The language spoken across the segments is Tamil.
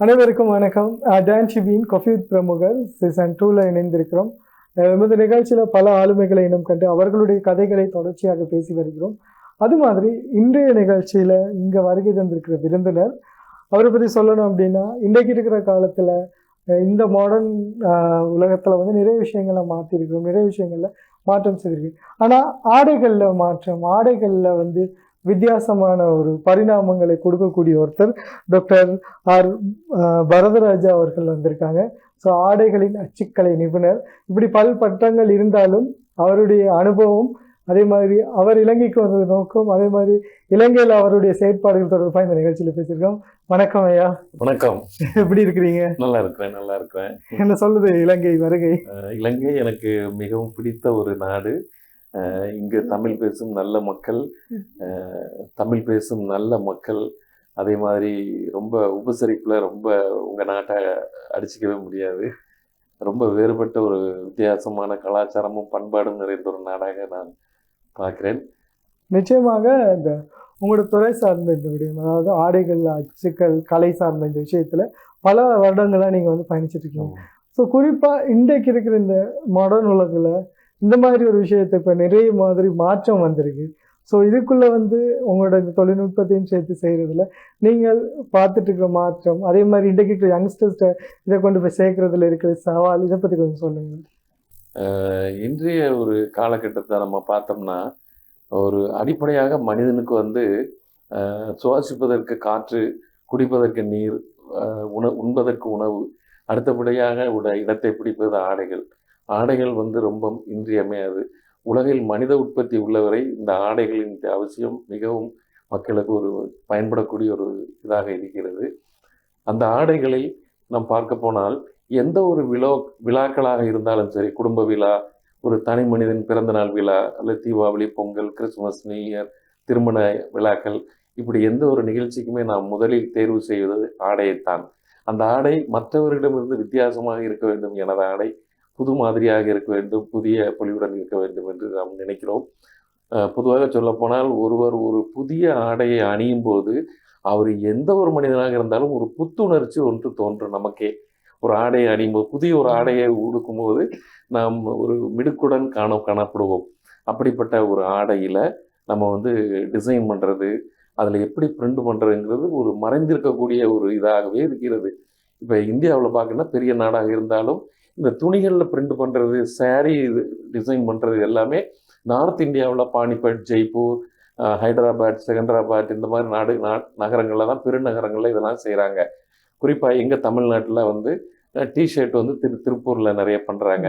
அனைவருக்கும் வணக்கம். டான் டிவியின் கொஃபியூத் பிரமுகர் சீசன் டூவில் இணைந்திருக்கிறோம். அஹ் நிகழ்ச்சியில் பல ஆளுமைகளை இனம் கண்டு அவர்களுடைய கதைகளை தொடர்ச்சியாக பேசி வருகிறோம். அது மாதிரி இன்றைய நிகழ்ச்சியில் இங்கே வருகை தந்திருக்கிற விருந்தினர். அவரை பற்றி சொல்லணும் அப்படின்னா இன்றைக்கு இருக்கிற காலத்தில் இந்த மாடர்ன் உலகத்தில் வந்து நிறைய விஷயங்களை மாற்றிருக்கிறோம் நிறைய விஷயங்களில் மாற்றம் செய்திருக்கு. ஆனால் ஆடைகளில் மாற்றம் ஆடைகளில் வந்து வித்தியாசமான ஒரு பரிணாமங்களை கொடுக்கக்கூடிய ஒருத்தர் டாக்டர் ஆர் பரதராஜா அவர்கள் வந்திருக்காங்க. ஸோ ஆடைகளின் அச்சுக்கலை நிபுணர். இப்படி பல் பட்டங்கள் இருந்தாலும் அவருடைய அனுபவம் அதே மாதிரி அவர் இலங்கைக்கு வந்தது நோக்கம் அதே மாதிரி இலங்கையில் அவருடைய செயற்பாடுகள் தொடர்பாக இந்த நிகழ்ச்சியில் பேசியிருக்கோம். வணக்கம் ஐயா. வணக்கம். எப்படி இருக்கிறீங்க? நல்லா இருக்கிறேன் நல்லா இருக்கிறேன். என்ன சொல்லுது இலங்கை வருகை? இலங்கை எனக்கு மிகவும் பிடித்த ஒரு நாடு. இங்கு தமிழ் பேசும் நல்ல மக்கள் தமிழ் பேசும் நல்ல மக்கள். அதே மாதிரி ரொம்ப உபசரிப்புல ரொம்ப உங்க நாட்டை அடிச்சுக்கவே முடியாது. ரொம்ப வேறுபட்ட ஒரு வித்தியாசமான கலாச்சாரமும் பண்பாடும் நிறைந்த ஒரு நாடாக நான் பார்க்கிறேன். நிச்சயமாக இந்த உங்களோட துறை சார்ந்த இந்த விடயம் அதாவது ஆடைகள் அச்சுக்கள் கலை சார்ந்த இந்த விஷயத்துல பல வருடங்களா நீங்க வந்து பயணிச்சிட்டு இருக்கீங்க. ஸோ குறிப்பா இன்றைக்கு இருக்கிற இந்த மாடர்ன் உலகில் இந்த மாதிரி ஒரு விஷயத்தை இப்போ நிறைய மாதிரி மாற்றம் வந்திருக்கு. ஸோ இதுக்குள்ளே வந்து உங்களோட இந்த தொழில்நுட்பத்தையும் சேர்த்து செய்கிறதுல நீங்கள் பார்த்துட்டு இருக்கிற மாற்றம் அதே மாதிரி இன்றைக்கு இருக்கிற யங்ஸ்டர்ஸ்ட்டை இதை கொண்டு போய் சேர்க்குறதுல இருக்கிற சவால் இதை பற்றி கொஞ்சம் சொல்லுங்கள் இன்றைய ஒரு காலகட்டத்தை நம்ம பார்த்தோம்னா ஒரு அடிப்படையாக மனிதனுக்கு வந்து சுவாசிப்பதற்கு காற்று குடிப்பதற்கு நீர் உண உண்பதற்கு உணவு அடுத்தபடியாக உட இடத்தை பிடிப்பது ஆடைகள். ஆடைகள் வந்து ரொம்ப இன்றியமையாது. உலகில் மனித உற்பத்தி உள்ளவரை இந்த ஆடைகளின் அவசியம் மிகவும் மக்களுக்கு ஒரு பயன்படக்கூடிய ஒரு இதாக இருக்கிறது. அந்த ஆடைகளை நாம் பார்க்க போனால் எந்த ஒரு விழா விழாக்களாக இருந்தாலும் சரி குடும்ப விழா ஒரு தனி மனிதன் பிறந்தநாள் விழா அல்லது Deepavali Pongal Christmas new year திருமண விழாக்கள் இப்படி எந்த ஒரு நிகழ்ச்சிக்குமே நாம் முதலில் தேர்வு செய்வது ஆடையைத்தான். அந்த ஆடை மற்றவர்களிடமிருந்து வித்தியாசமாக இருக்க வேண்டும் எனது ஆடை புது மாதிரியாக இருக்க வேண்டும் புதிய பொலிவுடன் இருக்க வேண்டும் என்று நாம் நினைக்கிறோம். பொதுவாக சொல்லப்போனால் ஒருவர் ஒரு புதிய ஆடையை அணியும் போது அவர் எந்த ஒரு மனிதனாக இருந்தாலும் ஒரு புத்துணர்ச்சி ஒன்று தோன்றும் நமக்கே. ஒரு ஆடையை அணியும் போது புதிய ஒரு ஆடையை உடுக்கும் போது நாம் ஒரு மிடுக்குடன் காண காணப்படுவோம். அப்படிப்பட்ட ஒரு ஆடையில நம்ம வந்து டிசைன் பண்றது அதுல எப்படி பிரிண்ட் பண்றதுங்கிறது ஒரு மறைந்திருக்கக்கூடிய ஒரு இதாகவே இருக்கிறது. இப்போ இந்தியாவில் பார்க்கணும்னா பெரிய நாடாக இருந்தாலும் இந்த துணிகளில் பிரிண்ட் பண்றது saree டிசைன் பண்றது எல்லாமே நார்த் இந்தியாவில் பானிபட் ஜெய்ப்பூர் ஹைதராபாத் செகந்தராபாத் இந்த மாதிரி நாடு நா- நகரங்கள்ல தான் பெருநகரங்கள்ல இதெல்லாம் செய்கிறாங்க குறிப்பாக எங்கள் தமிழ்நாட்டில் வந்து டிஷர்ட் வந்து திரு திருப்பூரில் நிறைய பண்ணுறாங்க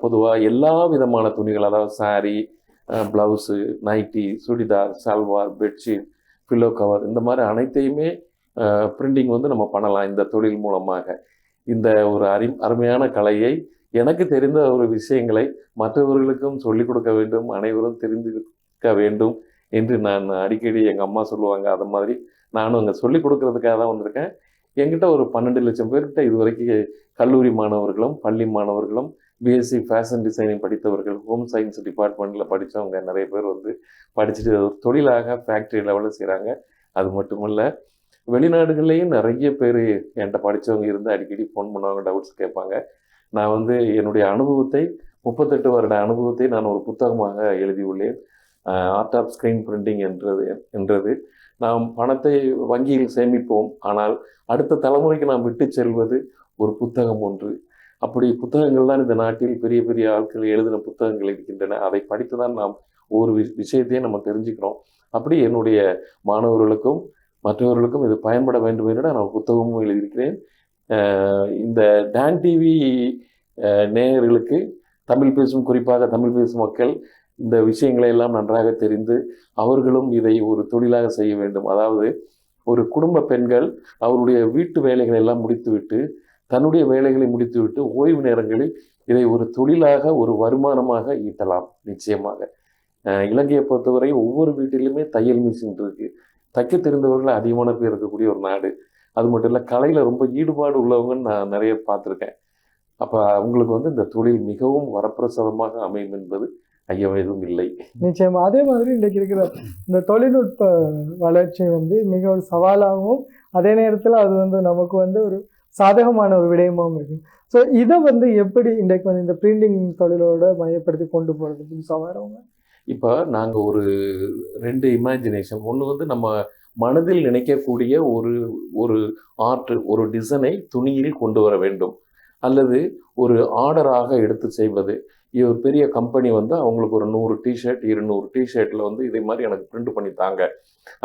பொதுவாக எல்லா விதமான துணிகள் அதாவது saree blouse nighty churidar salwar bedsheet pillow cover இந்த மாதிரி அனைத்தையுமே பிரிண்டிங் வந்து நம்ம பண்ணலாம் இந்த தொழில் மூலமாக. இந்த ஒரு அரி அருமையான கலையை எனக்கு தெரிந்த ஒரு விஷயங்களை மற்றவர்களுக்கும் சொல்லிக் கொடுக்க வேண்டும் அனைவரும் தெரிந்துக்க வேண்டும் என்று நான் அடிக்கடி எங்கள் அம்மா சொல்லுவாங்க. அது மாதிரி நானும் அங்கே சொல்லிக் கொடுக்கறதுக்காக தான் வந்திருக்கேன். என்கிட்ட ஒரு பன்னெண்டு லட்சம் பேர்கிட்ட இது வரைக்கும் கல்லூரி மாணவர்களும் பள்ளி மாணவர்களும் பிஎஸ்சி ஃபேஷன் டிசைனிங் படித்தவர்கள் ஹோம் சயின்ஸ் டிபார்ட்மெண்ட்டில் படித்தவங்க நிறைய பேர் வந்து படிச்சுட்டு ஒரு தொழிலாக ஃபேக்ட்ரி லெவலில் செய்கிறாங்க அது மட்டுமல்ல வெளிநாடுகள்லேயும் நிறைய பேர் என்கிட்ட படித்தவங்க இருந்து அடிக்கடி ஃபோன் பண்ணுவாங்க டவுட்ஸ் கேட்பாங்க. நான் வந்து என்னுடைய அனுபவத்தை முப்பத்தெட்டு வருட அனுபவத்தை நான் ஒரு புத்தகமாக எழுதியுள்ளேன். ஆர்ட் ஆஃப் ஸ்க்ரீன் பிரிண்டிங் என்றது என்றது. நாம் பணத்தை வங்கியில் சேமிப்போம். ஆனால் அடுத்த தலைமுறைக்கு நாம் விட்டு செல்வது ஒரு புத்தகம் ஒன்று. அப்படி புத்தகங்கள் தான் இந்த நாட்டில் பெரிய பெரிய ஆட்கள் எழுதின புத்தகங்கள் இருக்கின்றன. அதை படித்து தான் நாம் ஒரு வி விஷயத்தையும் நம்ம தெரிஞ்சுக்கிறோம். அப்படி என்னுடைய மாணவர்களுக்கும் மற்றவர்களுக்கும் இது பயன்பட வேண்டும் என்று நான் புத்தகமும் எழுதியிருக்கிறேன். இந்த டான் டிவி நேயர்களுக்கு தமிழ் பேசும் குறிப்பாக தமிழ் பேசும் மக்கள் இந்த விஷயங்களை எல்லாம் நன்றாக தெரிந்து அவர்களும் இதை ஒரு தொழிலாக செய்ய வேண்டும். அதாவது ஒரு குடும்ப பெண்கள் அவருடைய வீட்டு வேலைகளை எல்லாம் முடித்துவிட்டு தன்னுடைய வேலைகளை முடித்துவிட்டு ஓய்வு நேரங்களில் இதை ஒரு தொழிலாக ஒரு வருமானமாக ஈட்டலாம் நிச்சயமாக. இலங்கையை பொறுத்தவரை ஒவ்வொரு வீட்டிலுமே தையல் மிஷின் இருக்குது தைக்க தெரிந்தவர்கள் அதிகமான பேர் இருக்கக்கூடிய ஒரு நாடு. அது மட்டும் இல்லை கலையில் ரொம்ப ஈடுபாடு உள்ளவங்கன்னு நான் நிறைய பார்த்துருக்கேன். அப்போ அவங்களுக்கு வந்து இந்த தொழில் மிகவும் வரப்பிரசாதமாக அமையும் என்பது ஐயம் எதுவும் இல்லை. நிச்சயமா. அதே மாதிரி இன்றைக்கு இருக்கிற இந்த தொழில்நுட்ப வளர்ச்சி வந்து மிக ஒரு சவாலாகவும் அதே நேரத்தில் அது வந்து நமக்கு வந்து ஒரு சாதகமான ஒரு விடயமாகவும் இருக்கும் ஸோ இதை வந்து எப்படி இன்றைக்கு வந்து இந்த பிரிண்டிங் தொழிலோட மையப்படுத்தி கொண்டு போகிறது புதுசாக வரவங்க? இப்போ நாங்கள் ஒரு ரெண்டு இமேஜினேஷன் ஒன்று வந்து நம்ம மனதில் நினைக்கக்கூடிய ஒரு ஒரு ஆர்ட் ஒரு டிசைனை துணியில் கொண்டு வர வேண்டும். அல்லது ஒரு ஆர்டராக எடுத்து செய்வது. ஒரு பெரிய கம்பெனி வந்து அவங்களுக்கு ஒரு நூறு டிஷர்ட் இருநூறு டிஷர்ட்டில் வந்து இதே மாதிரி எனக்கு பிரிண்ட் பண்ணி தாங்க.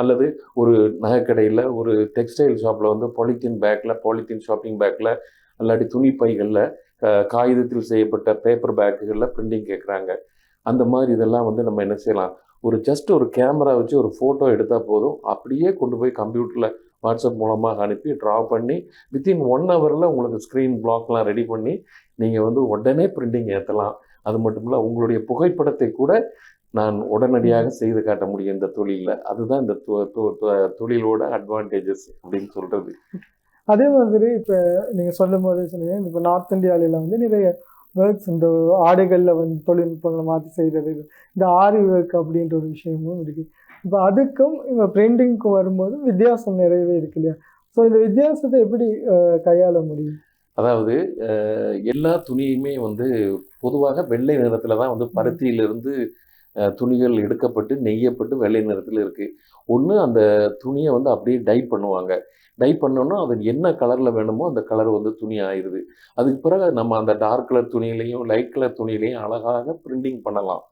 அல்லது ஒரு நகைக்கடையில் ஒரு டெக்ஸ்டைல் ஷாப்பில் வந்து பாலித்தீன் பேக்கில் பாலித்தீன் ஷாப்பிங் பேக்கில் இல்லாட்டி துணி பைகளில் காகிதத்தில் செய்யப்பட்ட பேப்பர் பேக்குகளில் பிரிண்டிங் கேட்குறாங்க அந்த மாதிரி இதெல்லாம் வந்து நம்ம என்ன செய்யலாம்? ஒரு ஜஸ்ட் ஒரு கேமரா வச்சு ஒரு ஃபோட்டோ எடுத்தால் போதும். அப்படியே கொண்டு போய் கம்ப்யூட்டரில் வாட்ஸ்அப் மூலமாக அனுப்பி ட்ரா பண்ணி வித்தின் ஒன் ஹவரில் உங்களுக்கு ஸ்க்ரீன் பிளாக்லாம் ரெடி பண்ணி நீங்கள் வந்து உடனே பிரிண்டிங் ஏற்றலாம் அது மட்டும் இல்லை உங்களுடைய புகைப்படத்தை கூட நான் உடனடியாக செய்து காட்ட முடியும் இந்த தொழிலில். அதுதான் இந்த தொ- தொழிலோட அட்வான்டேஜஸ் அப்படின்னு சொல்கிறது அதே மாதிரி இப்போ நீங்கள் சொல்லும் போதே சொன்னீங்க இப்போ நார்த் இந்தியாவில வந்து நிறைய ஒர்க்ஸ் இந்த ஆடைகளில் வந்து தொழில்நுட்பங்களை மாற்றி செய்கிறது இந்த ஆரி ஒர்க் அப்படின்ற ஒரு விஷயமும் இருக்குது இப்போ அதுக்கும் இப்போ பிரிண்டிங்க்கும் வரும்போது வித்தியாசம் நிறையவே இருக்கு இல்லையா? ஸோ இந்த வித்தியாசத்தை எப்படி கையாள முடியும்? அதாவது எல்லா துணியுமே வந்து பொதுவாக வெள்ளை நிறத்தில் தான் வந்து பருத்தியிலிருந்து துணிகள் எடுக்கப்பட்டு நெய்யப்பட்டு வெள்ளை நிறத்தில் இருக்குது ஒன்று அந்த துணியை வந்து அப்படியே டை பண்ணுவாங்க. டை பண்ணோன்னா அது என்ன கலரில் வேணுமோ அந்த கலர் வந்து துணி ஆயிடுது. அதுக்கு பிறகு நம்ம அந்த டார்க் கலர் துணியிலையும் லைட் கலர் துணியிலையும் அழகாக பிரிண்டிங் பண்ணலாம்.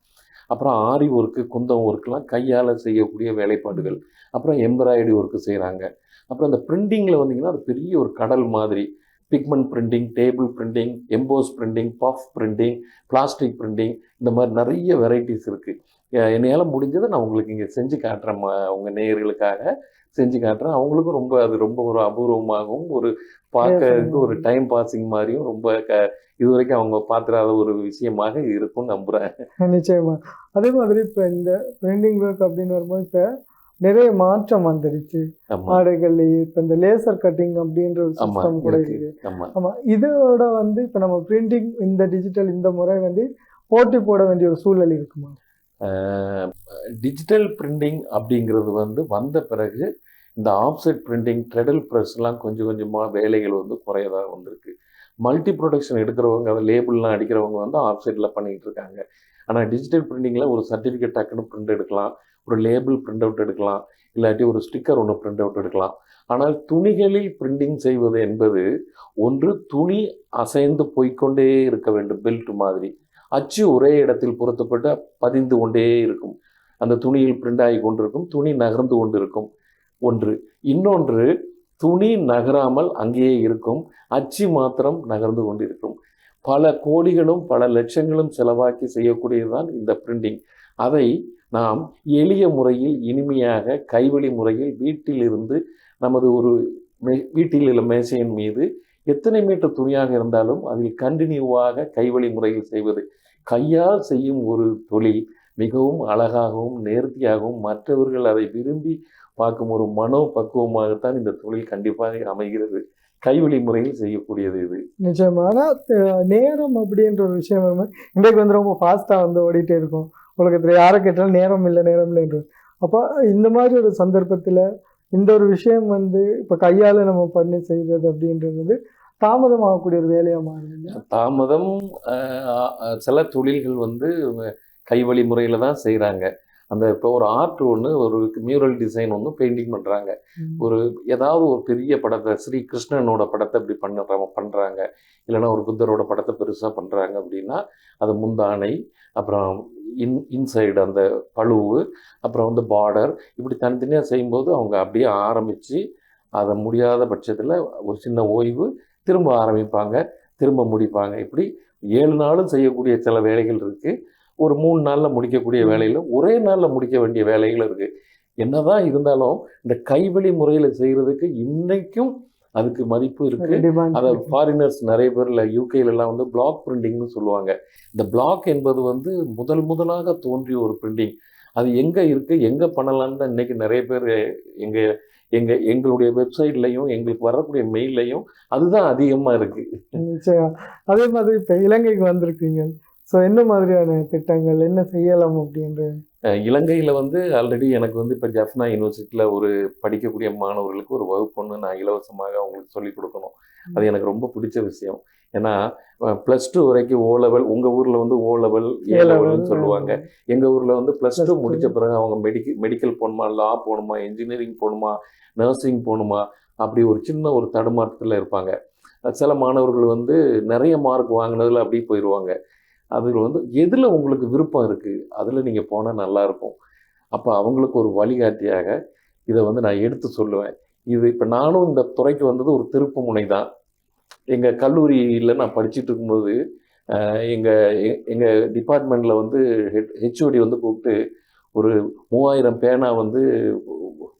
அப்புறம் ஆரி ஒர்க்கு குந்தம் ஒர்க்லாம் கையால் செய்யக்கூடிய வேலைப்பாடுகள். அப்புறம் எம்ப்ராய்டரி ஒர்க்கு செய்கிறாங்க அப்புறம் அந்த பிரிண்டிங்கில் வந்தீங்கன்னா அது பெரிய ஒரு கடல் மாதிரி. Pigment printing table printing emboss printing puff printing plastic printing இந்த மாதிரி நிறைய வெரைட்டிஸ் இருக்குது என்னையால் முடிஞ்சதை நான் உங்களுக்கு இங்கே செஞ்சு காட்டுறேன் ம- உங்கள் நேயர்களுக்காக. செஞ்சு காட்டுறேன். அவங்களுக்கும் ரொம்ப அது ரொம்ப ஒரு அபூர்வமாகவும் ஒரு பார்க்கறதுக்கு ஒரு டைம் பாசிங் மாதிரியும் ரொம்ப க இது வரைக்கும் அவங்க பார்த்துடாத ஒரு விஷயமாக இருக்கும்னு நம்புகிறேன் நிச்சயமா. அதே மாதிரி இப்போ இந்த பிரிண்டிங் ஒர்க் அப்படின்னு வரும்போது இப்போ நிறைய மாற்றம் வந்துருச்சு. ஆமாம் ஆடைகள்லேயே இப்போ இந்த லேசர் கட்டிங் அப்படின்ற ஒரு சிஸ்டம் கூட இருக்கு. இருக்கு ஆமாம் ஆமா இதோட வந்து இப்போ நம்ம பிரிண்டிங் இந்த டிஜிட்டல் இந்த முறை வந்து போட்டி போட வேண்டிய ஒரு சூழல் இருக்குமா? டிஜிட்டல் பிரிண்டிங் அப்படிங்கிறது வந்து வந்த பிறகு இந்த ஆப்செட் பிரிண்டிங் ட்ரெடல் ப்ரெஸ்லாம் கொஞ்சம் கொஞ்சமாக வேலைகள் வந்து குறையதாக வந்திருக்கு. மல்டி ப்ரொடக்ஷன் எடுக்கிறவங்க அதை லேபிள்லாம் அடிக்கிறவங்க வந்து ஆப்செட்டில் பண்ணிகிட்டு இருக்காங்க. ஆனால் டிஜிட்டல் பிரிண்டிங்கில் ஒரு சர்டிஃபிகேட் டக்குன்னு பிரிண்ட் எடுக்கலாம் ஒரு லேபிள் பிரிண்ட் அவுட் எடுக்கலாம் இல்லாட்டி ஒரு ஸ்டிக்கர் ஒன்று பிரிண்ட் அவுட் எடுக்கலாம். ஆனால் துணிகளில் பிரிண்டிங் செய்வது என்பது ஒன்று துணி அசைந்து போய்க்கொண்டே இருக்க வேண்டும் பெல்ட் மாதிரி. அச்சு ஒரே இடத்தில் பொருத்தப்பட்டு பதிந்து கொண்டே இருக்கும். அந்த துணியில் பிரிண்ட் ஆகி கொண்டிருக்கும் துணி நகர்ந்து கொண்டிருக்கும் ஒன்று. இன்னொன்று துணி நகராமல் அங்கேயே இருக்கும் அச்சு மாத்திரம் நகர்ந்து கொண்டிருக்கும். பல கோடிகளும் பல லட்சங்களும் செலவாக்கி செய்யக்கூடியதுதான் இந்த பிரிண்டிங் அதை நாம் எளிய முறையில் இனிமையாக கைவழி முறையில் வீட்டில் இருந்து நமது ஒரு மே- வீட்டில் உள்ள மேசையின் மீது எத்தனை மீட்டர் துணியாக இருந்தாலும் அதில் கண்டினியூவாக கைவழி முறையில் செய்வது. கையால் செய்யும் ஒரு தொழில் மிகவும் அழகாகவும் நேர்த்தியாகவும் மற்றவர்கள் அதை விரும்பி பார்க்கும் ஒரு மனோ பக்குவமாகத்தான் இந்த தொழில் கண்டிப்பாக அமைகிறது. கைவழி முறையில் செய்யக்கூடியது இது. நிச்சயமா. நேரம் அப்படின்ற ஒரு விஷயம் இன்றைக்கு வந்து ரொம்ப ஃபாஸ்டா வந்து ஓடிட்டே இருக்கும். உலகத்துல யாரை கேட்டாலும் நேரம் இல்லை நேரம் இல்லைன்ற அப்போ இந்த மாதிரி ஒரு சந்தர்ப்பத்துல இந்த ஒரு விஷயம் வந்து இப்போ கையால நம்ம பண்ணி செய்வது அப்படின்றது வந்து தாமதமாகக்கூடிய ஒரு வேலையா மாறுது தாமதம் சில தொழில்கள் வந்து கைவழி முறையில் தான் செய்கிறாங்க அந்த இப்போ ஒரு ஆர்ட் ஒன்று ஒரு மியூரல் டிசைன் ஒன்று பெயிண்டிங் பண்ணுறாங்க. ஒரு ஏதாவது ஒரு பெரிய படத்தை ஸ்ரீ கிருஷ்ணனோட படத்தை இப்படி பண்ணுற பண்ணுறாங்க இல்லைன்னா ஒரு புத்தரோட படத்தை பெருசாக பண்ணுறாங்க அப்படின்னா அது முந்தானை அப்புறம் இன் இன்சைடு அந்த பழுவு அப்புறம் வந்து பார்டர் இப்படி தனித்தனியாக செய்யும்போது அவங்க அப்படியே ஆரம்பித்து அதை முடியாத பட்சத்தில் ஒரு சின்ன ஓய்வு திரும்ப ஆரம்பிப்பாங்க திரும்ப முடிப்பாங்க. இப்படி ஏழு நாளும் செய்யக்கூடிய சில வேலைகள் இருக்குது ஒரு மூணு நாளில் முடிக்கக்கூடிய வேலையில் ஒரே நாளில் முடிக்க வேண்டிய வேலைகள் இருக்குது என்னதான் இருந்தாலும் இந்த கைவழி முறையில் செய்கிறதுக்கு இன்னைக்கும் அதுக்கு மதிப்பு demand அதை இருக்கு. ஃபாரினர்ஸ் நிறைய பேர்ல யூகேலலாம் வந்து பிளாக் பிரிண்டிங்னு சொல்லுவாங்க. இந்த பிளாக் என்பது வந்து முதல் முதலாக தோன்றிய ஒரு பிரிண்டிங் அது எங்கே இருக்குது எங்கே பண்ணலான்னு தான் இன்னைக்கு நிறைய பேர் எங்கள் எங்கள் எங்களுடைய வெப்சைட்லையும் எங்களுக்கு வரக்கூடிய மெயில்லையும் அதுதான் அதிகமாக இருக்குது அதே மாதிரி இப்போ இலங்கைக்கு வந்திருக்கீங்க. ஸோ என்ன மாதிரியான திட்டங்கள் என்ன செய்யலாம் அப்படின்ற? இலங்கையில் வந்து ஆல்ரெடி எனக்கு வந்து இப்போ ஜஃப்னா யூனிவர்சிட்டியில் ஒரு படிக்கக்கூடிய மாணவர்களுக்கு ஒரு வகுப்பு ஒன்று நான் இலவசமாக அவங்களுக்கு சொல்லிக் கொடுக்கணும். அது எனக்கு ரொம்ப பிடிச்ச விஷயம். ஏன்னா ப்ளஸ் டூ வரைக்கும் ஓ லெவல் உங்கள் ஊரில் வந்து ஓ லெவல் ஏ லெவல்னு சொல்லுவாங்க. எங்கள் ஊரில் வந்து ப்ளஸ் டூ. முடிச்ச பிறகு அவங்க மெடிக்கல் மெடிக்கல் போகணுமா லா போகணுமா இன்ஜினியரிங் போகணுமா நர்சிங் போகணுமா அப்படி ஒரு சின்ன ஒரு தடுமாற்றத்தில் இருப்பாங்க. சில மாணவர்கள் வந்து நிறைய மார்க் வாங்கினதுல அப்படியே போயிடுவாங்க அதில் வந்து எதில் உங்களுக்கு விருப்பம் இருக்குது அதில் நீங்கள் போனால் நல்லாயிருக்கும் அப்போ அவங்களுக்கு ஒரு வழிகாட்டியாக இதை வந்து நான் எடுத்து சொல்லுவேன். இது இப்போ நானும் இந்த துறைக்கு வந்தது ஒரு திருப்பு முனை தான். எங்கள் கல்லூரியில் நான் படிச்சுட்டு இருக்கும்போது எங்கள் எங்கள் டிபார்ட்மெண்ட்டில் வந்து ஹெச் ஹெச்ஓடி வந்து கூப்பிட்டு ஒரு மூவாயிரம் பேனா வந்து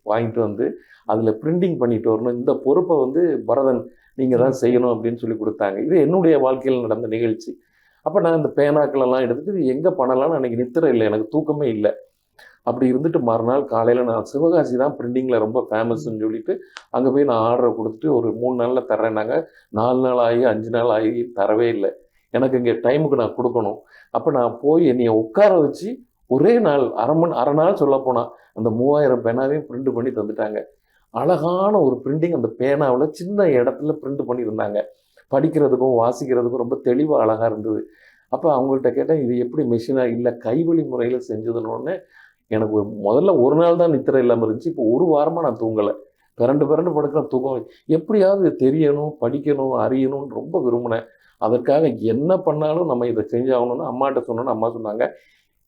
வாங்கிட்டு வந்து அதில் பிரிண்டிங் பண்ணிட்டு வரணும். இந்த பொறுப்பை வந்து பரதன் நீங்கள் தான் செய்யணும் அப்படின்னு சொல்லி கொடுத்தாங்க. இது என்னுடைய வாழ்க்கையில் நடந்த நிகழ்ச்சி. அப்போ நான் இந்த பேனாக்கள் எல்லாம் எடுத்துட்டு இது எங்கே பண்ணலாம்னு அன்றைக்கி நித்திர இல்லை எனக்கு தூக்கமே இல்லை. அப்படி இருந்துட்டு மறுநாள் காலையில் நான் சிவகாசி தான் பிரிண்டிங்கில் ரொம்ப ஃபேமஸ்ன்னு சொல்லிட்டு அங்கே போய் நான் ஆர்டரை கொடுத்துட்டு ஒரு மூணு நாளில் தர்றேன்னாங்க நாலு நாள் ஆகி அஞ்சு நாள் ஆகி தரவே இல்லை. எனக்கு இங்கே டைமுக்கு நான் கொடுக்கணும். அப்போ நான் போய் என்னையை உட்கார வச்சு ஒரே நாள் அரை மணி அரை நாள் சொல்ல போனால் அந்த மூவாயிரம் பேனாவையும் பிரிண்ட் பண்ணி தந்துட்டாங்க. அழகான ஒரு பிரிண்டிங் அந்த பேனாவில் சின்ன இடத்துல பிரிண்ட் பண்ணியிருந்தாங்க. படிக்கிறதுக்கும் வாசிக்கிறதுக்கும் ரொம்ப தெளிவாக அழகாக இருந்தது. அப்போ அவங்கள்ட்ட கேட்டால் இது எப்படி மிஷினாக இல்லை கைவழி முறையில் செஞ்சதுன்னு எனக்கு ஒரு முதல்ல ஒரு நாள் தான் நித்திரை இல்லாமல் இருந்துச்சு. இப்போ ஒரு வாரமாக நான் தூங்கலை. பிறண்டு பிறண்டு படுக்கிற தூக்கம். எப்படியாவது தெரியணும் படிக்கணும் அறியணும்னு ரொம்ப விரும்பினேன். அதற்காக என்ன பண்ணாலும் நம்ம இதை செஞ்சாகணும்னு அம்மாட்ட சொன்னோன்னு அம்மா சொன்னாங்க.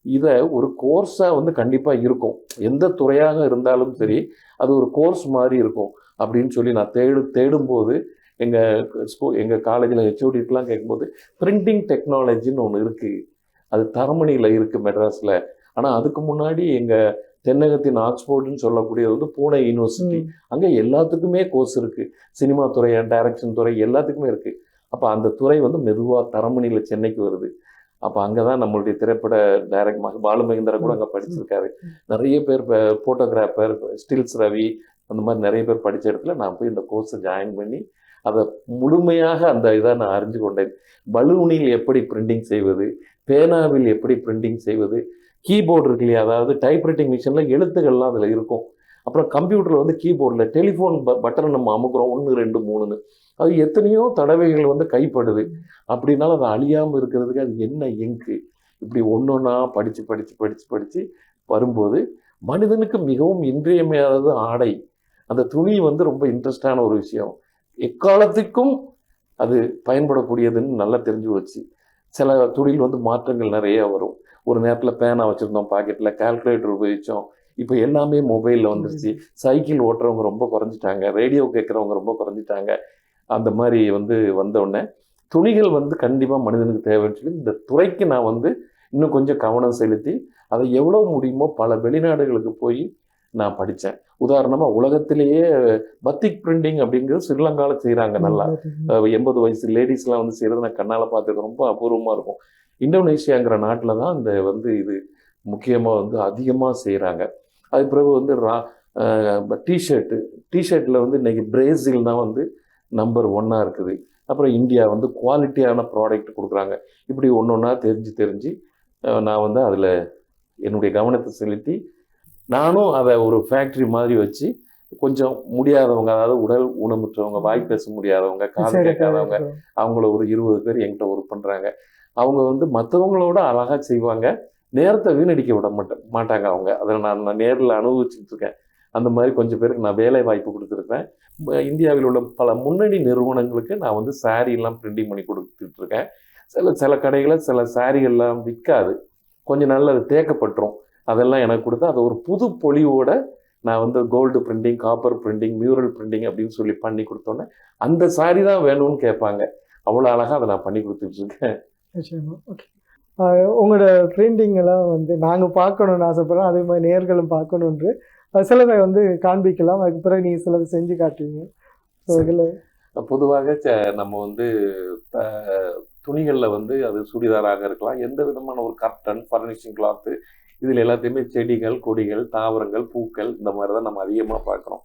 இதை ஒரு கோர்ஸாக வந்து கண்டிப்பாக இருக்கும். எந்த துறையாக இருந்தாலும் சரி அது ஒரு கோர்ஸ் மாதிரி இருக்கும். அப்படின்னு சொல்லி நான் தேடு தேடும்போது எங்கள் ஸ்கூல் எங்கள் காலேஜில் ஹெச்ஓடிக்கெலாம் கேட்கும்போது பிரிண்டிங் டெக்னாலஜின்னு ஒன்று இருக்குது அது தரமணியில் இருக்குது மெட்ராஸில். ஆனால் அதுக்கு முன்னாடி எங்கள் தென்னகத்தின் ஆக்ஸ்போர்டுன்னு சொல்லக்கூடியது வந்து பூனே யூனிவர்சிட்டி அங்கே எல்லாத்துக்குமே கோர்ஸ் இருக்குது சினிமா துறை டைரக்ஷன் துறை எல்லாத்துக்குமே இருக்குது அப்போ அந்த துறை வந்து மெதுவாக தரமணியில் சென்னைக்கு வருது. அப்போ அங்கே தான் நம்மளுடைய திரைப்பட டைரக்ட் மக பாலு மகேந்திரா கூட அங்கே படிச்சிருக்காரு. நிறைய பேர் ஃபோட்டோகிராஃபர் ஸ்டில்ஸ் ரவி அந்த மாதிரி நிறைய பேர் படித்த இடத்துல நான் போய் இந்த கோர்ஸை ஜாயின் பண்ணி அதை முழுமையாக அந்த இதை நான் அறிஞ்சு கொண்டேன். பலூனில் எப்படி பிரிண்டிங் செய்வது பேனாவில் எப்படி பிரிண்டிங் செய்வது கீபோர்டு இருக்கு இல்லையா? அதாவது டைப்ரைட்டிங் மிஷினில் எழுத்துக்கள்லாம் அதில் இருக்கும். அப்புறம் கம்ப்யூட்டரில் வந்து கீபோர்டில் டெலிஃபோன் ப பட்டனை நம்ம அமுக்குறோம் ஒன்று ரெண்டு மூணுன்னு. அது எத்தனையோ தடவைகள் வந்து கைப்படுது. அப்படின்னாலும் அது அழியாமல் இருக்கிறதுக்கு அது என்ன எங்கு இப்படி ஒன்று ஒன்றா படித்து படித்து படித்து படித்து வரும்போது மனிதனுக்கு மிகவும் இன்றியமையாதது ஆடை. அந்த துணி வந்து ரொம்ப இன்ட்ரெஸ்டான ஒரு விஷயம். எக்காலத்துக்கும் அது பயன்படக்கூடியதுன்னு நல்லா தெரிஞ்சு வச்சு சில துணியில் வந்து மாற்றங்கள் நிறைய வரும். ஒரு நேரத்தில் பேனா வச்சுருந்தோம் பாக்கெட்டில் கால்குலேட்டர் உபயோகித்தோம் இப்போ எல்லாமே மொபைலில் வந்துருச்சு. சைக்கிள் ஓட்டுறவங்க ரொம்ப குறைஞ்சிட்டாங்க. ரேடியோ கேட்குறவங்க ரொம்ப குறைஞ்சிட்டாங்க. அந்த மாதிரி வந்து வந்தோடனே துணிகள் வந்து கண்டிப்பாக மனிதனுக்கு தேவைன்னு சொல்லி இந்த துறைக்கு நான் வந்து இன்னும் கொஞ்சம் கவனம் செலுத்தி அதை எவ்வளோ முடியுமோ பல வெளிநாடுகளுக்கு போய் நான் படித்தேன் உதாரணமாக உலகத்திலேயே பத்திக் பிரிண்டிங் அப்படிங்கிறது ஸ்ரீலங்காவில் செய்கிறாங்க நல்லா. எண்பது வயசு லேடிஸ்லாம் வந்து செய்கிறது நான் கண்ணால் பார்த்துருக்கேன். ரொம்ப அபூர்வமாக இருக்கும். இந்தோனேஷியாங்கிற நாட்டில் தான் இந்த வந்து இது முக்கியமாக வந்து அதிகமாக செய்கிறாங்க அது பிறகு வந்து ரா டிஷர்ட்டு டிஷர்ட்டில் வந்து இன்னைக்கு பிரேசில் தான் வந்து நம்பர் ஒன்னாக இருக்குது. அப்புறம் இந்தியா வந்து குவாலிட்டியான ப்ராடக்ட் கொடுக்குறாங்க. இப்படி ஒன்று ஒன்றா தெரிஞ்சு தெரிஞ்சு நான் வந்து அதில் என்னுடைய கவனத்தை செலுத்தி நானும் அதை ஒரு ஃபேக்ட்ரி மாதிரி வச்சு கொஞ்சம் முடியாதவங்க அதாவது உடல் ஊனமுற்றவங்க வாய் பேச முடியாதவங்க காது கேட்காதவங்க அவங்கள ஒரு இருபது பேர் என்கிட்ட ஒர்க் பண்ணுறாங்க அவங்க வந்து மற்றவங்களோட அழகாக செய்வாங்க. நேரத்தை வீணடிக்க விட மாட்டேன் மாட்டாங்க அவங்க. அதை நான் நான் நேரில் அனுபவிச்சுட்டு இருக்கேன். அந்த மாதிரி கொஞ்சம் பேருக்கு நான் வேலை வாய்ப்பு கொடுத்துருக்கேன் இந்தியாவில் உள்ள பல முன்னணி நிறுவனங்களுக்கு நான் வந்து எல்லாம் பிரிண்டிங் பண்ணி கொடுத்துட்டு இருக்கேன். சில சில கடைகளில் சில எல்லாம் விற்காது. கொஞ்ச நாள்ல அது தேக்கப்பட்டுரும். அதெல்லாம் எனக்கு கொடுத்து அதை ஒரு புது பொலிவோட நான் வந்து gold printing copper printing mural printing அப்படின்னு சொல்லி பண்ணி கொடுத்தோன்னே அந்த saree தான் வேணும்னு கேட்பாங்க. அவ்வளோ அழகாக அதை நான் பண்ணி நிச்சயமா. ஓகே உங்களோட பிரிண்டிங் எல்லாம் வந்து நாங்கள் பார்க்கணும்னு ஆசைப்படுறோம். அதே மாதிரி நேர்களும் பார்க்கணுன்று சிலதை வந்து காண்பிக்கலாம். அதுக்கு பிறகு நீங்கள் சிலதை செஞ்சு காட்டுவீங்க. ஸோ இதில் பொதுவாக நம்ம வந்து துணிகளில் வந்து அது சுடிதாராக இருக்கலாம். எந்த விதமான ஒரு கர்டன் ஃபர்னிஷிங் கிளாத்து இதில் எல்லாத்தையுமே செடிகள் கொடிகள் தாவரங்கள் பூக்கள் இந்த மாதிரி தான் நம்ம அதிகமாக பார்க்குறோம்.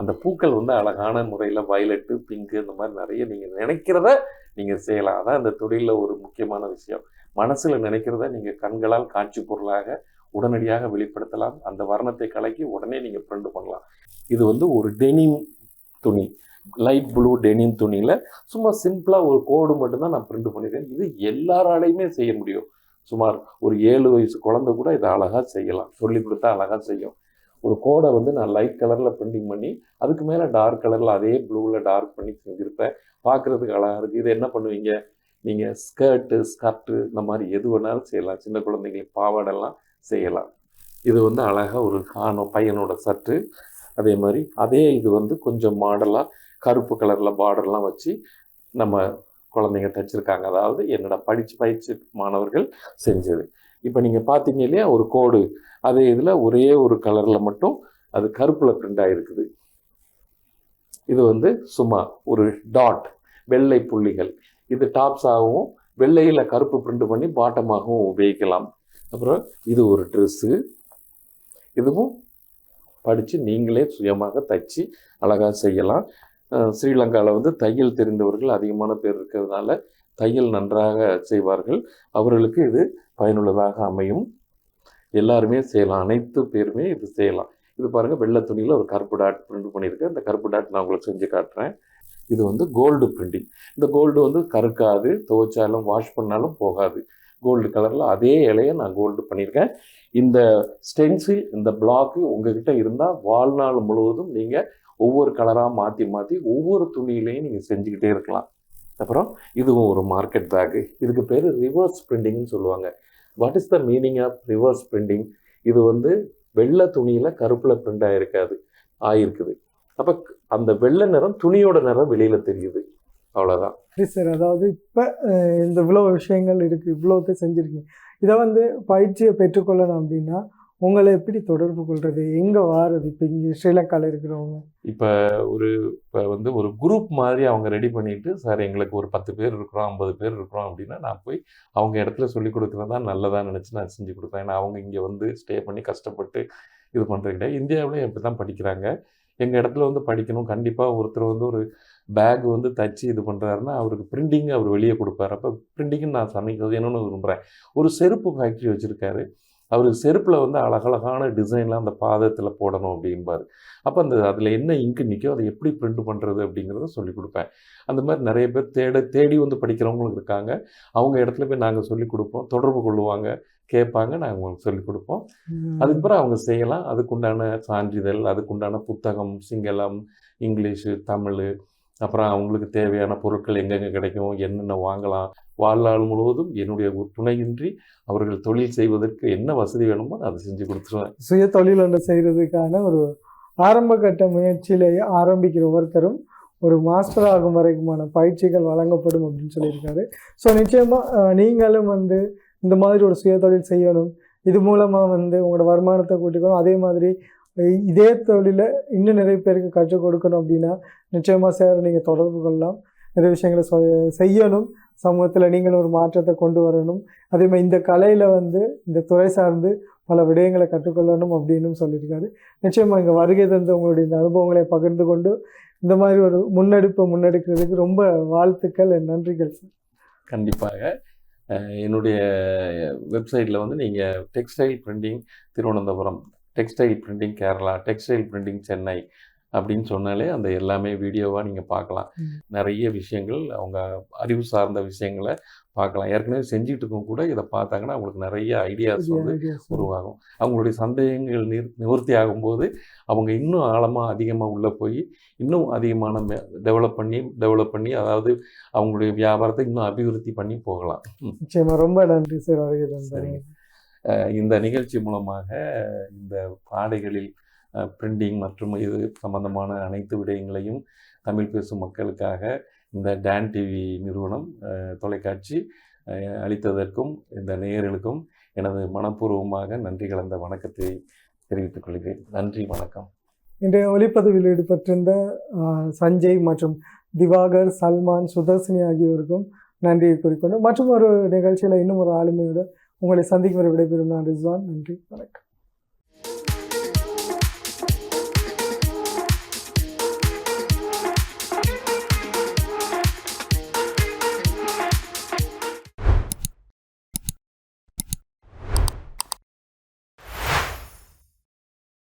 அந்த பூக்கள் வந்து அழகான முறையில் வயலட்டு பிங்கு இந்த மாதிரி நிறைய நீங்கள் நினைக்கிறத நீங்கள் செய்யலாம். அதான் இந்த தொழிலில் ஒரு முக்கியமான விஷயம். மனசில் நினைக்கிறத நீங்கள் கண்களால் காட்சி பொருளாக உடனடியாக வெளிப்படுத்தலாம். அந்த வர்ணத்தை கலக்கி உடனே நீங்கள் பிரிண்ட் பண்ணலாம். இது வந்து ஒரு டெனிம் துணி. லைட் ப்ளூ டெனிம் துணியில் சும்மா சிம்பிளாக ஒரு கோடு மட்டும்தான் நான் பிரிண்ட் பண்ணியிருக்கேன் இது எல்லாராலையுமே செய்ய முடியும். சுமார் ஒரு ஏழு வயசு குழந்தை கூட இதை அழகாக செய்யலாம். சொல்லி கொடுத்தா அழகாக செய்யும். ஒரு கோடை வந்து நான் லைட் கலரில் பிரிண்டிங் பண்ணி அதுக்கு மேலே டார்க் கலரில் அதே ப்ளூவில் டார்க் பண்ணி செஞ்சுருப்பேன். பார்க்குறதுக்கு அழகாக இருக்குது இது என்ன பண்ணுவீங்க? நீங்கள் ஸ்கர்ட்டு ஸ்கர்ட்டு இந்த மாதிரி எது வேணாலும் செய்யலாம். சின்ன குழந்தைங்களுக்கு பாவாடெல்லாம் செய்யலாம். இது வந்து அழகாக ஒரு காணும் பையனோட சட்டு அதே மாதிரி அதே இது வந்து கொஞ்சம் மாடலாக கருப்பு கலரில் பார்டர்லாம் வச்சு நம்ம குழந்தைங்க தச்சுருக்காங்க. அதாவது என்னோட படித்து பயிற்சி மாணவர்கள் செஞ்சது. இப்போ நீங்கள் பார்த்தீங்க இல்லையா ஒரு கோடு. அதே இதில் ஒரே ஒரு கலரில் மட்டும் அது கருப்பில் பிரிண்ட் ஆகிருக்குது இது வந்து சும்மா ஒரு டாட் வெள்ளை புள்ளிகள். இது டாப்ஸாகவும் வெள்ளையில் கருப்பு பிரிண்ட் பண்ணி பாட்டமாகவும் உபயோகிக்கலாம். அப்புறம் இது ஒரு ட்ரெஸ்ஸு இதுவும் படித்து நீங்களே சுயமாக தைச்சி அழகாக செய்யலாம். ஸ்ரீலங்காவில் வந்து தையல் தெரிந்தவர்கள் அதிகமான பேர் இருக்கிறதுனால தையல் நன்றாக செய்வார்கள். அவர்களுக்கு இது பயனுள்ளதாக அமையும். எல்லாருமே செய்யலாம். அனைத்து பேருமே இது செய்யலாம். இது பாருங்கள் வெள்ளை துணியில் ஒரு கருப்பு டாட் பிரிண்ட் பண்ணியிருக்கேன் இந்த கருப்பு டாட் நான் உங்களுக்கு செஞ்சு காட்டுறேன். இது வந்து கோல்டு பிரிண்டிங். இந்த கோல்டு வந்து கருக்காது துவைச்சாலும் வாஷ் பண்ணாலும் போகாது. கோல்டு கலரில் அதே இலையை நான் கோல்டு பண்ணியிருக்கேன். இந்த ஸ்டென்சில் இந்த பிளாக்கு உங்ககிட்ட இருந்தால் வாழ்நாள் முழுவதும் நீங்கள் ஒவ்வொரு கலராக மாற்றி மாற்றி ஒவ்வொரு துணியிலையும் நீங்கள் செஞ்சுக்கிட்டே இருக்கலாம். அப்புறம் இதுவும் ஒரு மார்க்கெட் பேக்கு இதுக்கு பேர் ரிவர்ஸ் பிரிண்டிங்னு சொல்லுவாங்க. What is the meaning of reverse printing இது வந்து வெள்ளை துணியில் கருப்பில் பிரிண்ட் ஆகிருக்காது ஆகிருக்குது அப்போ அந்த வெள்ளை நிறம் துணியோட நிறம் வெளியில் தெரியுது. அவ்வளோதான் சரி சார் அதாவது இப்போ இந்த இவ்வளோ விஷயங்கள் இருக்குது இவ்வளோத்தை செஞ்சுருக்கீங்க. இதை வந்து பயிற்சியை பெற்றுக்கொள்ளணும் அப்படின்னா உங்களை எப்படி தொடர்பு கொள்வது எங்கே வாரது? இப்போ இங்கே ஸ்ரீலங்காவில் இருக்கிறவங்க. இப்போ ஒரு இப்போ வந்து ஒரு குரூப் மாதிரி அவங்க ரெடி பண்ணிட்டு சார் எங்களுக்கு ஒரு பத்து பேர் இருக்கிறோம் ஐம்பது பேர் இருக்கிறோம் அப்படின்னா நான் போய் அவங்க இடத்துல சொல்லி கொடுக்குறது தான் நல்லதாக நினச்சி நான் செஞ்சு கொடுப்பேன். ஏன்னா அவங்க இங்கே வந்து ஸ்டே பண்ணி கஷ்டப்பட்டு இது பண்ணுறீங்க இந்தியாவிலையும் எப்படி தான் படிக்கிறாங்க. எங்கள் இடத்துல வந்து படிக்கணும். கண்டிப்பாக ஒருத்தர் வந்து ஒரு பேக் வந்து தச்சு இது பண்ணுறாருன்னா அவருக்கு பிரிண்டிங் அவர் வெளியே கொடுப்பாரு. அப்போ பிரிண்டிங்னு நான் சமைக்கிறது என்னென்னு விரும்புகிறேன் ஒரு செருப்பு ஃபேக்ட்ரி வச்சுருக்காரு. அவர் செருப்பில் வந்து அழகழகான டிசைன்லாம் அந்த பாதத்தில் போடணும் அப்படின்பார். அப்போ அந்த அதில் என்ன இங்கு நிற்கும் அதை எப்படி பிரிண்ட் பண்ணுறது அப்படிங்கிறத சொல்லி கொடுப்பேன். அந்த மாதிரி நிறைய பேர் தேட தேடி வந்து படிக்கிறவங்களும் இருக்காங்க. அவங்க இடத்துல போய் நாங்கள் சொல்லி கொடுப்போம். தொடர்பு கொள்ளுவாங்க. கேட்பாங்க. நாங்கள் உங்களுக்கு சொல்லிக் கொடுப்போம். அதுக்கப்புறம் அவங்க செய்யலாம். அதுக்குண்டான சான்றிதழ் அதுக்குண்டான புத்தகம் சிங்களம் இங்கிலீஷு தமிழ் அப்புறம் அவங்களுக்கு தேவையான பொருட்கள் எங்கெங்கே கிடைக்கும் என்னென்ன வாங்கலாம். வாழ்நாள் முழுவதும் என்னுடைய ஒரு துணையின்றி அவர்கள் தொழில் செய்வதற்கு என்ன வசதி வேணுமோ நான் அதை செஞ்சு கொடுத்துருவேன். சுய தொழில் ஒன்று செய்கிறதுக்கான ஒரு ஆரம்ப கட்ட முயற்சியிலேயே ஆரம்பிக்கிற ஒருத்தரும் ஒரு மாஸ்டர் ஆகும் வரைக்குமான பயிற்சிகள் வழங்கப்படும் அப்படின்னு சொல்லியிருக்காரு. ஸோ நிச்சயமாக நீங்களும் வந்து இந்த மாதிரி ஒரு சுய தொழில் செய்யணும். இது மூலமாக வந்து உங்களோட வருமானத்தை கூட்டிக்கணும். அதே மாதிரி இதே தொழிலை இன்னும் நிறைய பேருக்கு கற்றுக் கொடுக்கணும் அப்படின்னா நிச்சயமாக சார் நீங்கள் தொடர்பு கொள்ளலாம். நிறைய விஷயங்களை செய்யணும். சமூகத்தில் நீங்களும் ஒரு மாற்றத்தை கொண்டு வரணும். அதே மாதிரி இந்த கலையில் வந்து இந்த துறை சார்ந்து பல விடயங்களை கற்றுக்கொள்ளணும் அப்படின்னு சொல்லியிருக்காரு. நிச்சயமாக இங்கே வருகை தந்து உங்களுடைய இந்த அனுபவங்களை பகிர்ந்து கொண்டு இந்த மாதிரி ஒரு முன்னெடுப்பை முன்னெடுக்கிறதுக்கு ரொம்ப வாழ்த்துக்கள் நன்றிகள் சார். கண்டிப்பாக. என்னுடைய வெப்சைட்டில் வந்து நீங்கள் textile printing Thiruvananthapuram textile printing Kerala textile printing Chennai அப்படின்னு சொன்னாலே அந்த எல்லாமே வீடியோவாக நீங்கள் பார்க்கலாம். நிறைய விஷயங்கள் அவங்க அறிவு சார்ந்த விஷயங்களை பார்க்கலாம். ஏற்கனவே செஞ்சுட்டு இருக்கவங்க கூட இதை பார்த்தாங்கன்னா அவங்களுக்கு நிறைய ஐடியாஸ் வந்து. உருவாகும். அவங்களுடைய சந்தேகங்கள் நிர் நிவர்த்தி ஆகும்போது அவங்க இன்னும் ஆழமாக அதிகமாக உள்ளே போய் இன்னும் அதிகமான டெவலப் பண்ணி டெவலப் பண்ணி அதாவது அவங்களுடைய வியாபாரத்தை இன்னும் அபிவிருத்தி பண்ணி போகலாம். ரொம்ப நன்றி சார். வருகை தந்தாங்க சரிங்க. அஹ் இந்த நிகழ்ச்சி மூலமாக இந்த பாடைகளில் பிரிண்டிங் மற்றும் இது சம்பந்தமான அனைத்து விடயங்களையும் தமிழ் பேசும் மக்களுக்காக இந்த டேன் டிவி நிறுவனம் தொலைக்காட்சி அளித்ததற்கும் இந்த நேயர்களுக்கும் எனது மனப்பூர்வமாக நன்றி கலந்த வணக்கத்தை தெரிவித்துக் கொள்கிறேன். நன்றி வணக்கம். இன்றைய ஒளிப்பதிவில் ஈடுபட்டிருந்த சஞ்சய் மற்றும் திவாகர் சல்மான் சுதர்சினி ஆகியோருக்கும் நன்றியை குறிக்கொண்டு மற்றும் ஒரு நிகழ்ச்சியில் இன்னும் ஒரு ஆளுமையோடு உங்களை சந்திக்கும் வரை விடைபெறும் நான் ரிஸ்வான். நன்றி. வணக்கம்.